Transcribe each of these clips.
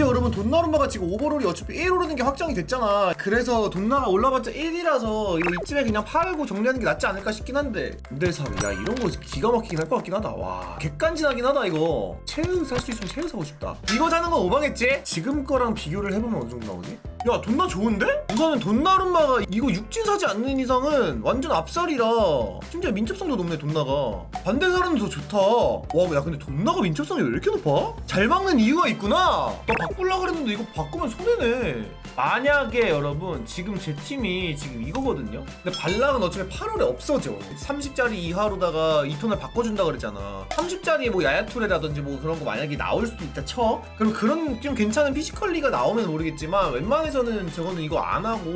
이제 여러분 돈나룸마가 지금 오버롤이 어차피 1 오르는 게 확정이 됐잖아. 그래서 돈나가 올라봤자 1이라서 이거 이쯤에 그냥 팔고 정리하는 게 낫지 않을까 싶긴 한데. 근데 사야 이런 거 기가 막히긴 할 것 같긴 하다. 와 객관진하긴 하다 이거. 체우 살수 있으면 체우 사고 싶다. 이거 사는 건 오바겠지? 지금 거랑 비교를 해보면 어느 정도 나오지? 야 돈나 좋은데? 우선은 돈나룸마가 이거 육진 사지 않는 이상은 완전 앞살이라. 심지어 민첩성도 높네 돈나가. 반대사는 더 좋다. 와 야 근데 돈나가 민첩성이 왜 이렇게 높아? 잘 막는 이유가 있구나. 나 바꾸려고 그랬는데 이거 바꾸면 손해네. 만약에 여러분 지금 제 팀이 지금 이거거든요. 근데 발락은 어차피 8월에 없어져. 30짜리 이하로다가 2톤을 바꿔준다 그랬잖아. 30짜리에 뭐 야야투레라든지 뭐 그런 거 만약에 나올 수도 있다 쳐. 그럼 그런 좀 괜찮은 피지컬리가 나오면 모르겠지만 웬만 해서는 저거는 이거 안 하고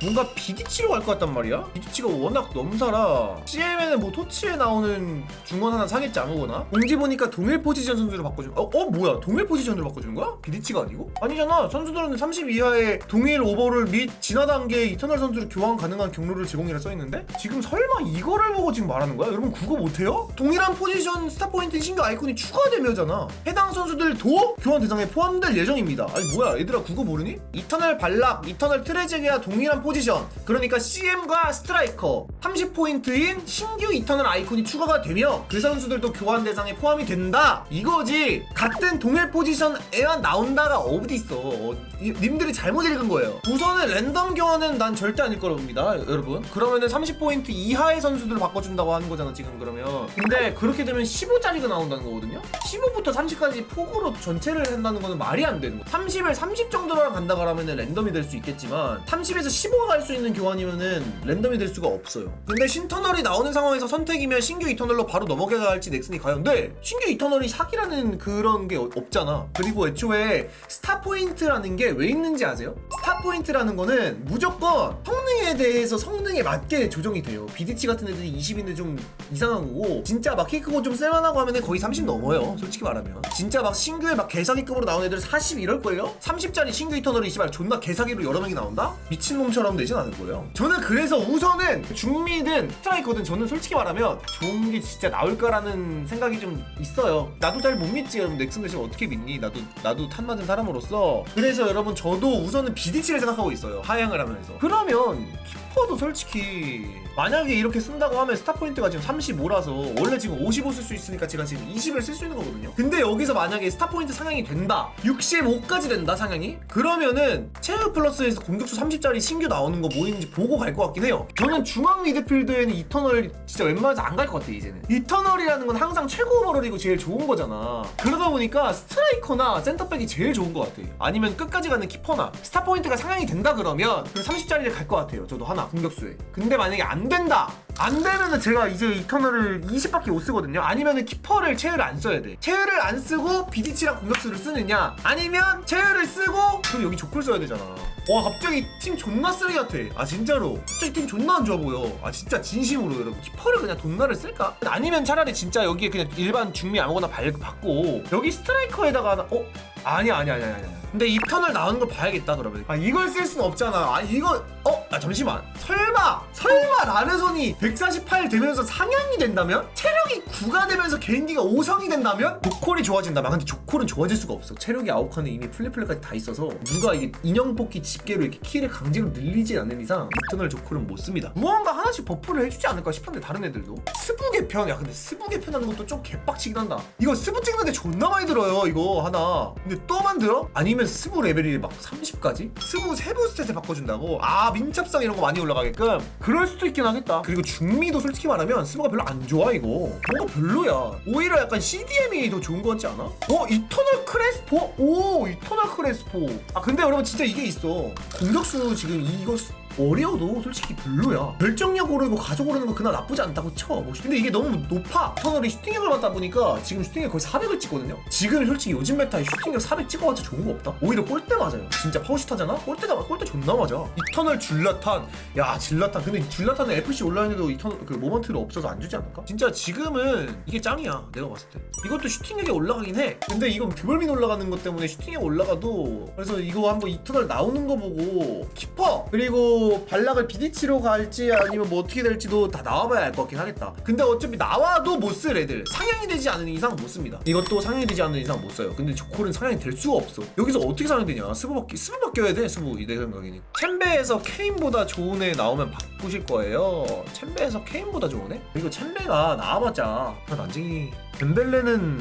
뭔가 비디치로 갈 것 같단 말이야 비디치가 워낙 넘사라 CM에는 뭐 토치에 나오는 중원 하나 사겠지 아무거나 공지 보니까 동일 포지션 선수로 바꿔준 어, 어 뭐야 동일 포지션으로 바꿔주는 거야? 비디치가 아니고? 아니잖아 선수들은 30 이하의 동일 오버롤 및 진화 단계 이터널 선수를 교환 가능한 경로를 제공이라 써있는데 지금 설마 이거를 보고 지금 말하는 거야? 여러분 그거 못해요? 동일한 포지션 스타 포인트 신규 아이콘이 추가되며잖아 해당 선수들도 교환 대상에 포함될 예정입니다 아니 뭐야 얘들아 그거 모르니? 이터널 발락, 이터널 트레제기와 동일한 포지션. 그러니까 CM과 스트라이커. 30포인트인 신규 이터널 아이콘이 추가가 되며 그 선수들도 교환 대상에 포함이 된다. 이거지. 같은 동일 포지션에만 나온다가 어디 있어? 님들이 잘못 읽은 거예요. 우선은 랜덤 교환은 난 절대 아닐 거라 봅니다 여러분. 그러면은 30포인트 이하의 선수들을 바꿔준다고 하는 거잖아 지금 그러면. 근데 그렇게 되면 15짜리가 나온다는 거거든요? 15부터 30까지 폭으로 전체를 한다는 거는 말이 안 되는 거 30을 30 정도로 간다고 하면은 랜덤이 될 수 있겠지만 30에서 15가 갈 수 있는 교환이면은 랜덤이 될 수가 없어요. 근데 신터널이 나오는 상황에서 선택이면 신규 이터널로 바로 넘어가야 할지 넥슨이 과연 네 신규 이터널이 사기라는 그런 게 어- 없잖아. 그리고 애초에 스타 포인트라는 게 왜 있는지 아세요? 스타 포인트라는 거는 무조건 성능에 대해서 성능에 맞게 조정이 돼요. 비디치 같은 애들이 20인데 좀 이상한 거고 진짜 막 키 크고 좀 쓸만하고 하면은 거의 30 넘어요 솔직히 말하면. 진짜 막 신규에 막 개사기급으로 나오는 애들 40 이럴걸요? 30짜리 신규 이터널이 씨발 존나 개사기로 여러 명이 나온다? 미친놈처럼 되진 않을 거예요 저는 그래서 우선은 중미든 스트라이커든 저는 솔직히 말하면 좋은 게 진짜 나올 거라는 생각이 좀 있어요 나도 잘 못 믿지 여러분 넥슨 대신 어떻게 믿니 나도 나도 탄 맞은 사람으로서 그래서 여러분 저도 우선은 비디치를 생각하고 있어요 하향을 하면서 그러면 키퍼도 솔직히 만약에 이렇게 쓴다고 하면 스타 포인트가 지금 35라서 원래 지금 55 쓸 수 있으니까 제가 지금 20을 쓸 수 있는 거거든요. 근데 여기서 만약에 스타 포인트 상향이 된다. 65까지 된다 상향이? 그러면은 체어 플러스에서 공격수 30짜리 신규 나오는 거 뭐 있는지 보고 갈 것 같긴 해요. 저는 중앙 미드필드에는 이터널 진짜 웬만해서 안 갈 것 같아 이제는. 이터널이라는 건 항상 최고 오버롤이고 제일 좋은 거잖아. 그러다 보니까 스트라이커나 센터백이 제일 좋은 것 같아. 아니면 끝까지 가는 키퍼나 스타 포인트가 상향이 된다 그러면 30짜리를 갈 것 같아요. 저도 하나 공격수에. 근데 만약에 안 된다. 안 되면은 제가 이제 이터널을 20밖에 못 쓰거든요. 아니면은 키퍼를 체어를 안 써야 돼. 체어를 안 쓰고 비디치랑 공격수를 쓰느냐? 아니면 체어를 쓰고 그럼 여기 조콜 써야 되잖아. 와 갑자기 팀 존나 쓰레기 같아. 아 진짜로. 갑자기 팀 존나 안 좋아 보여. 아 진짜 진심으로 여러분. 키퍼를 그냥 돈나를 쓸까? 아니면 차라리 진짜 여기에 그냥 일반 중미 아무거나 발 받고 여기 스트라이커에다가 어? 아니야 아니야 아니야 아니야. 근데 이터널 나오는 걸 봐야겠다 그러면. 아 이걸 쓸 수는 없잖아. 아 이거 어? 아 잠시만. 설마 설마 라르손이 148 되면서 상향이 된다면? 체력이 9가 되면서 개인기가 5성이 된다면? 조콜이 좋아진다면 근데 조콜은 좋아질 수가 없어 체력이 9칸에 이미 플랫플랫까지 다 있어서 누가 이게 인형 뽑기 집게로 이렇게 키를 강제로 늘리지 않는 이상 이터널 조콜은 못 씁니다 무언가 하나씩 버프를 해주지 않을까 싶은데 다른 애들도 스부 개편 야 근데 스부 개편하는 것도 좀 개빡치긴 한다 이거 스부 찍는데 존나 많이 들어요 이거 하나 근데 또 만들어? 아니면 스부 레벨이 막 30까지? 스부 세부 스탯을 바꿔준다고? 아 민첩성 이런 거 많이 올라가게끔 그럴 수도 있긴 하겠다 그리고 중미도 솔직히 말하면 스부가 별로 안 좋아 이거 뭔가 별로야 오히려 약간 CDM이 더 좋은 거 같지 않아? 어 이터널 크레스포? 오 이터널 크레스포 아 근데 여러분 진짜 이게 있어 공격수 지금 이거 스- 어려워도 솔직히 별로야. 결정력 오르고 가족 오르는 거 그나 나쁘지 않다고 쳐 뭐, 근데 이게 너무 높아. 터널이 슈팅력을 받다 보니까 지금 슈팅력 거의 400을 찍거든요. 지금 솔직히 요즘 메타에 슈팅력 400 찍어봤자 좋은 거 없다. 오히려 골대 맞아요. 진짜 파우슈 타잖아? 골대 나 골대 존나 맞아. 이 터널 줄라탄. 야 질라탄. 근데 줄라탄은 FC 온라인에도 이 터널 그 모먼트를 없어서 안 주지 않을까? 진짜 지금은 이게 짱이야 내가 봤을 때. 이것도 슈팅력이 올라가긴 해. 근데 이건 드벌민 올라가는 것 때문에 슈팅력 올라가도 그래서 이거 한번 이 터널 나오는 거 보고 키퍼 그리고 뭐 발락을 비디치로 갈지 아니면 뭐 어떻게 될지도 다 나와봐야 알 것 같긴 하겠다. 근데 어차피 나와도 못 쓸 애들. 상향이 되지 않은 이상 못 씁니다. 이것도 상향이 되지 않는 이상 못 써요. 근데 조콜은 상향이 될 수가 없어. 여기서 어떻게 상향되냐? 스부 바뀌 스부 바뀌어야 돼 스부. 내 생각에는. 챔베에서 케인보다 좋은 애 나오면 바꾸실 거예요. 챔베에서 케인보다 좋은 애? 그리고 챔베가 나와봤자 아, 난쟁이. 덴벨레는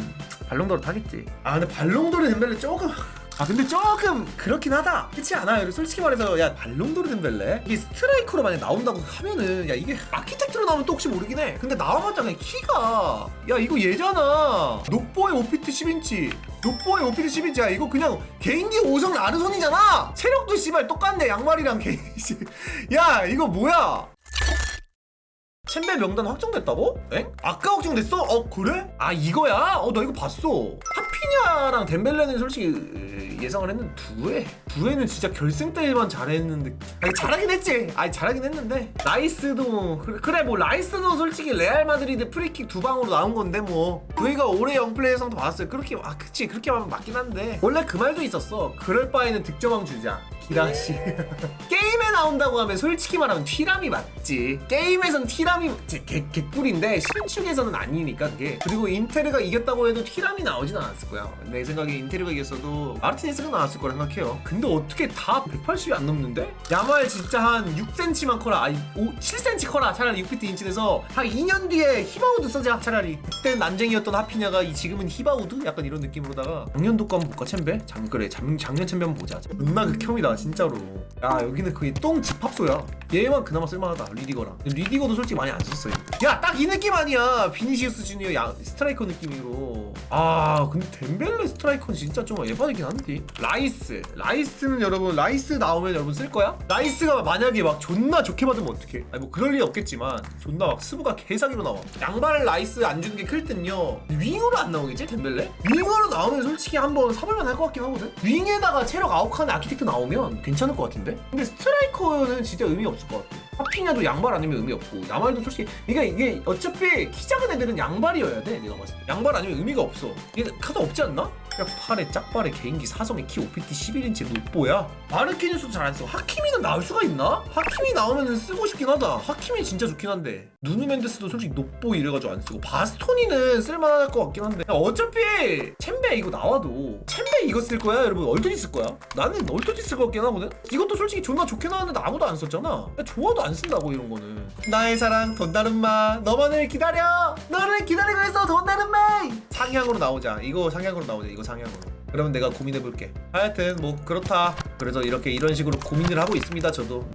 발롱도르 타겠지. 아 근데 발롱도르 덴벨레 조금 아 근데 조금 그렇긴 하다. 그렇지 않아요. 솔직히 말해서 야 발롱도르 덴벨레? 이게 스트라이커로 만약 나온다고 하면은 야 이게 아키텍트로 나오면 또 혹시 모르긴 해. 근데 나와봤자 그냥 키가. 야 이거 얘잖아. 녹보의 오피트 10인치. 녹보의 오피트 10인치 야. 이거 그냥 개인기 5성 라르손이잖아. 체력도 씨발 똑같네. 양말이랑 개인기. 야 이거 뭐야 챔베 명단 확정됐다고? 엥? 아까 확정됐어? 어 그래? 아 이거야? 어 나 이거 봤어 하피냐랑 덴벨레는 솔직히 으, 예상을 했는데 두에 두에는 진짜 결승 때만 잘했는데 아니 잘하긴 했지 아니 잘하긴 했는데 라이스도 그래, 뭐 라이스도 솔직히 레알 마드리드 프리킥 두 방으로 나온 건데 뭐 두에가 올해 영플레이 해상도 받았어요 그렇게 아 그치 그렇게 하면 맞긴 한데 원래 그 말도 있었어 그럴 바에는 득점왕 주자 기라시. 게임에 나온다고 하면 솔직히 말하면 티람이 맞지. 게임에선 티람이 개꿀인데 실축에서는 아니니까 그게. 그리고 인테르가 이겼다고 해도 티람이 나오진 않았을 거야. 내 생각에 인테르가 이겼어도 마르티네스가 나왔을 거라 생각해요. 근데 어떻게 다 180이 안 넘는데? 야말 진짜 한 6cm만 커라. 아니 5, 7cm 커라. 차라리 6피트 인치에서 한 2년 뒤에 히바우드 써자. 차라리. 그때 난쟁이였던 하피냐가 이 지금은 히바우드? 약간 이런 느낌으로다가 작년도 거 한번 볼까 챔베? 작, 그래. 작, 작년 챔베 한번 보자. 존나 극혐이다 진짜로. 야 여기는 거의 똥 집합소야. 얘만 그나마 쓸만하다 리디거랑. 리디거도 솔직히 많이 안 썼어요. 야 딱 이 느낌 아니야. 비니시우스 주니어 야 스트라이커 느낌으로 아 근데 덴벨레 스트라이커는 진짜 좀 예반이긴 한데. 라이스. 라이스는 여러분 라이스 나오면 여러분 쓸 거야? 라이스가 만약에 막 존나 좋게 받으면 어떡해? 아니 뭐 그럴 리 없겠지만 존나 막 스부가 개사기로 나와. 양발 라이스 안 주는 게 클 땐요. 윙으로 안 나오겠지 덴벨레? 윙으로 나오면 솔직히 한번 사볼만 할 것 같긴 하거든. 윙에다가 체력 아웃칸에 아키텍트 나오면 괜찮을 것 같은데? 근데 스트라이커는 진짜 의미 없을 것 같아. 하피냐도 양발 아니면 의미 없고. 야말도 솔직히 이게 이게 어차피 키 작은 애들은 양발이어야 돼 내가 봤을 때. 양발 아니면 의미가 없어 이게 카드 없지 않나? 야 팔에 짝발에 개인기 사성에 키 5pt 11인치 노뽀야. 마르키뉴스도 잘 안 써 하키미는 나올 수가 있나? 하키미 나오면 쓰고 싶긴 하다. 하키미 진짜 좋긴 한데. 누누 멘데스도 솔직히 노뽀 이래가지고 안 쓰고. 바스토니는 쓸만할 것 같긴 한데. 야, 어차피 챔베 이거 나와도 챔베 이거 쓸 거야? 여러분 얼토지 쓸 거야? 나는 얼토지 쓸 것 같긴 하거든? 이것도 솔직히 존나 좋게 나왔는데 아무도 안 썼잖아. 야, 좋아도 안 쓴다고 이런 거는. 나의 사랑 돈다른마. 너만을 기다려! 너를 기다리고 있어 돈다른마 상향으로 나오자. 이거 상향으로 나오자. 이거 상향으로. 그러면 내가 고민해 볼게. 하여튼 뭐 그렇다. 그래서 이렇게 이런 식으로 고민을 하고 있습니다 저도